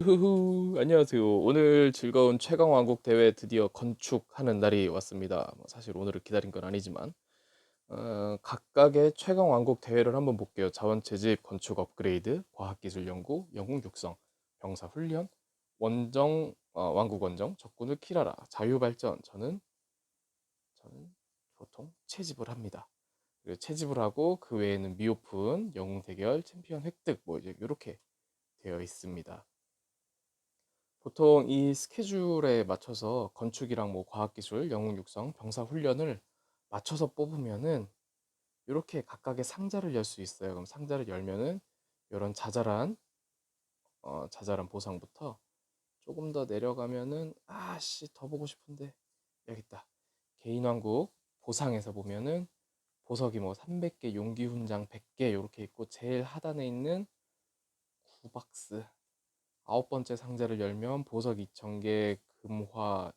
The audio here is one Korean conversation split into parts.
후후 안녕하세요. 오늘 즐거운 최강왕국 대회 드디어 건축하는 날이 왔습니다. 뭐 사실 오늘을 기다린 건 아니지만 어, 각각의 최강왕국 대회를 한번 볼게요. 자원 채집, 건축 업그레이드, 과학기술 연구, 영웅 육성, 병사 훈련, 원정 어, 왕국 원정, 적군을 킬하라, 자유 발전. 저는 저는 보통 채집을 합니다. 그리고 채집을 하고 그 외에는 미오픈, 영웅 대결, 챔피언 획득 뭐 이제 이렇게 되어 있습니다. 보통 이 스케줄에 맞춰서 건축이랑 뭐 과학기술, 영웅 육성, 병사 훈련을 맞춰서 뽑으면은 이렇게 각각의 상자를 열 수 있어요. 그럼 상자를 열면은 이런 자잘한 어, 자잘한 보상부터 조금 더 내려가면은 아씨 더 보고 싶은데 여기 있다. 개인 왕국 보상에서 보면은 보석이 뭐 300개, 용기 훈장 100개 이렇게 있고 제일 하단에 있는 9박스 아홉 번째 상자를 열면 보석 2000개, 금화,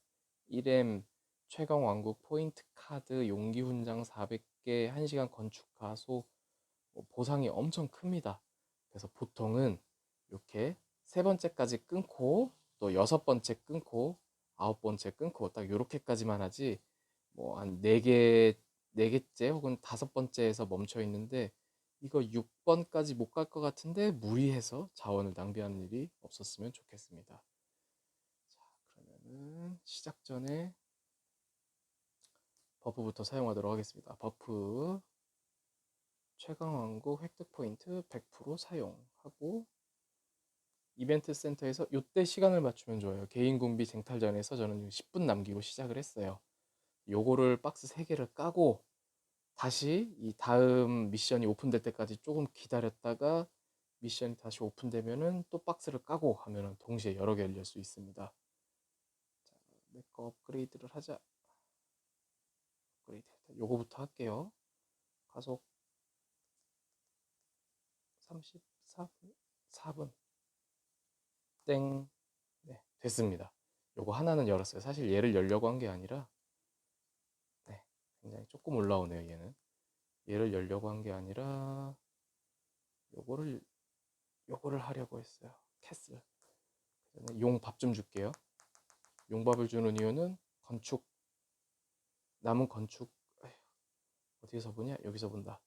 1M, 최강 왕국 포인트 카드, 용기 훈장 400개, 1시간 건축 가소 뭐 보상이 엄청 큽니다. 그래서 보통은 이렇게 세 번째까지 끊고 또 여섯 번째 끊고 아홉 번째 끊고 딱 이렇게까지만 하지 뭐 한네 개, 네 개째 혹은 다섯 번째에서 멈춰 있는데 이거 6번까지 못 갈 것 같은데 무리해서 자원을 낭비하는 일이 없었으면 좋겠습니다. 자, 그러면은 시작 전에 버프부터 사용하도록 하겠습니다. 버프 최강왕국 획득 포인트 100% 사용하고 이벤트 센터에서 이때 시간을 맞추면 좋아요. 개인 군비 쟁탈전에서 저는 10분 남기고 시작을 했어요. 요거를 박스 3개를 까고 다시 이 다음 미션이 오픈될 때까지 조금 기다렸다가 미션이 다시 오픈되면은 또 박스를 까고 하면은 동시에 여러 개 열릴 수 있습니다. 자, 내거 업그레이드를 하자. 업그레이드. 요거부터 할게요. 가속 34분, 4분. 땡. 네, 됐습니다. 요거 하나는 열었어요. 사실 얘를 열려고 한 게 아니라 굉장히 조금 올라오네요 얘는. 얘를 열려고 한 게 아니라 요거를 요거를 하려고 했어요. 캐슬. 용 밥 좀 줄게요. 용밥을 주는 이유는 건축 남은 건축 어디서 보냐? 여기서 본다.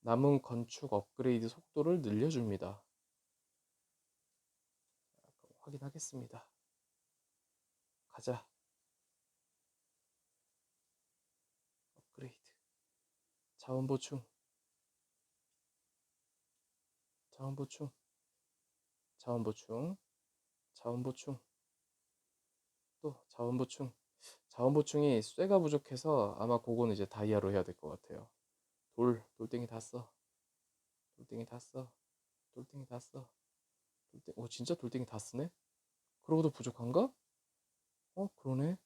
남은 건축 업그레이드 속도를 늘려줍니다. 확인하겠습니다. 가자 자원 보충. 자원 보충. 자원 보충. 자원 보충. 또 자원 보충. 자원 보충이 쇠가 부족해서 아마 그거는 이제 다이아로 해야 될 것 같아요. 돌 돌덩이 다 써. 돌덩이 다 써. 돌덩이 다 써. 돌덩이 오 진짜 돌덩이 다 쓰네? 그러고도 부족한가? 어 그러네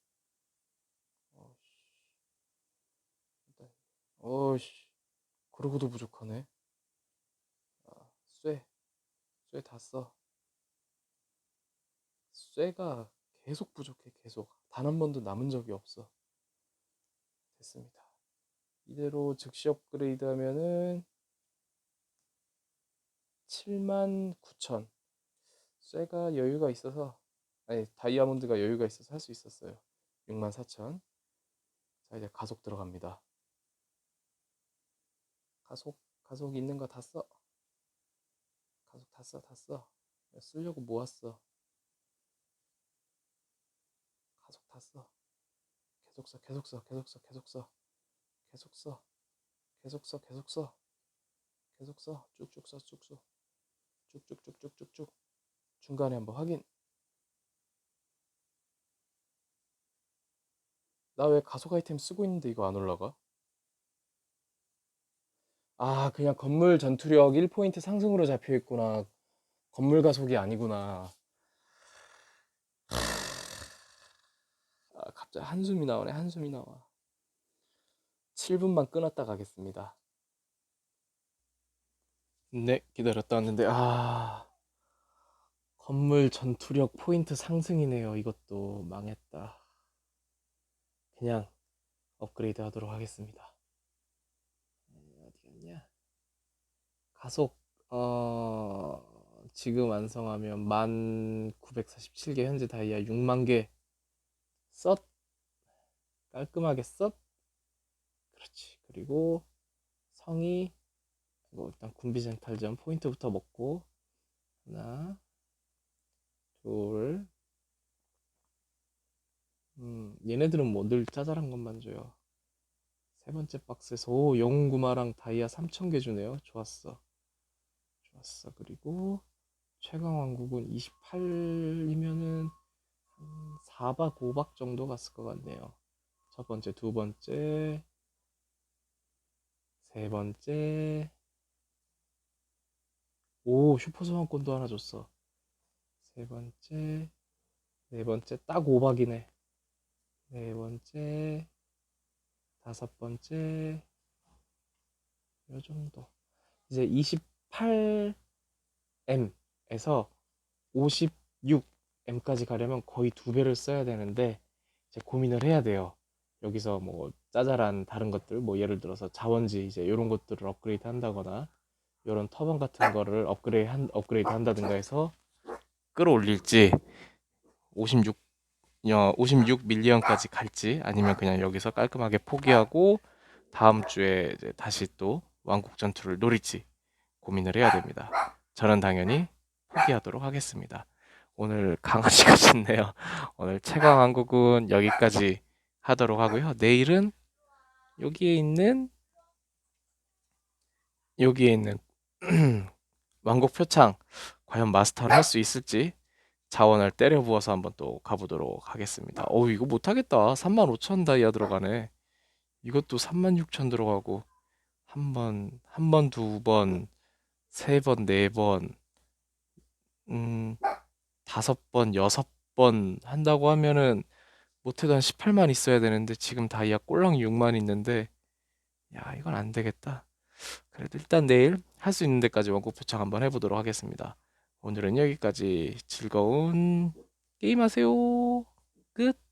어이씨 그러고도 부족하네 아, 쇠, 쇠다 써. 쇠가 계속 부족해, 계속. 단 한 번도 남은 적이 없어. 됐습니다. 이대로 즉시 업그레이드 하면은 7만 9천. 쇠가 여유가 있어서, 아니, 다이아몬드가 여유가 있어서 할 수 있었어요. 6만 4천. 자, 이제 가속 들어갑니다. 가속 가속 있는 거 다 써. 가속 다 써, 다 써. 쓰려고 모았어. 가속 다 써. 계속 써, 계속 써, 계속 써, 계속 써. 계속 써. 계속 써, 계속 써. 계속 써. 쭉쭉 써, 쭉 써. 쭉쭉쭉쭉쭉쭉. 중간에 한번 확인. 나 왜 가속 아이템 쓰고 있는데 이거 안 올라가? 아, 그냥 건물 전투력 1포인트 상승으로 잡혀 있구나. 건물 가속이 아니구나. 아, 갑자기 한숨이 나오네, 한숨이 나와. 7분만 끊었다 가겠습니다. 네, 기다렸다 왔는데, 아, 건물 전투력 포인트 상승이네요. 이것도 망했다. 그냥 업그레이드 하도록 하겠습니다. 가속 어 지금 완성하면 1947개 현재 다이아 6만 개썩 깔끔하게 썩 그렇지. 그리고 성이 이거 일단 군비센탈전 포인트부터 먹고 하나 둘. 음, 얘네들은 뭐 늘 짜잘한 것만 줘요 세 번째 박스에서 오 영웅구마랑 다이아 3,000개 주네요 좋았어 좋았어 그리고 최강왕국은 28이면은 한 4박 5박 정도 갔을 것 같네요. 첫 번째, 두 번째, 세 번째. 오, 슈퍼소환권도 하나 줬어. 세 번째, 네 번째, 딱 5박이네. 네 번째, 다섯 번째, 요 정도. 이제 28M에서 56M까지 가려면 거의 두 배를 써야 되는데 이제 고민을 해야 돼요. 여기서 뭐 짜잘한 다른 것들 뭐 예를 들어서 자원지 이제 이런 것들을 업그레이드 한다거나 이런 터번 같은 거를 업그레이드 한 업그레이드 한다든가 해서 끌어올릴지 56 56 밀리언까지 갈지 아니면 그냥 여기서 깔끔하게 포기하고 다음 주에 이제 다시 또 왕국 전투를 노릴지 고민을 해야 됩니다. 저는 당연히 포기하도록 하겠습니다. 오늘 강아지가 짖네요. 오늘 최강 왕국은 여기까지 하도록 하고요. 내일은 여기에 있는 여기에 있는 왕국 표창 과연 마스터를 할 수 있을지 자원을 때려 부어서 한번 또 가보도록 하겠습니다. 어우 이거 못하겠다. 35,000 다이아 들어가네. 이것도 36,000 들어가고 한 번, 한 번, 두 번, 세 번, 네 번, 음, 다섯 번, 여섯 번 한다고 하면은 못해도 한 18만 있어야 되는데 지금 다이아 꼴랑 6만 있는데 야 이건 안 되겠다. 그래도 일단 내일 할 수 있는 데까지 원고 표창 한번 해보도록 하겠습니다. 오늘은 여기까지 즐거운 게임 하세요. 끝.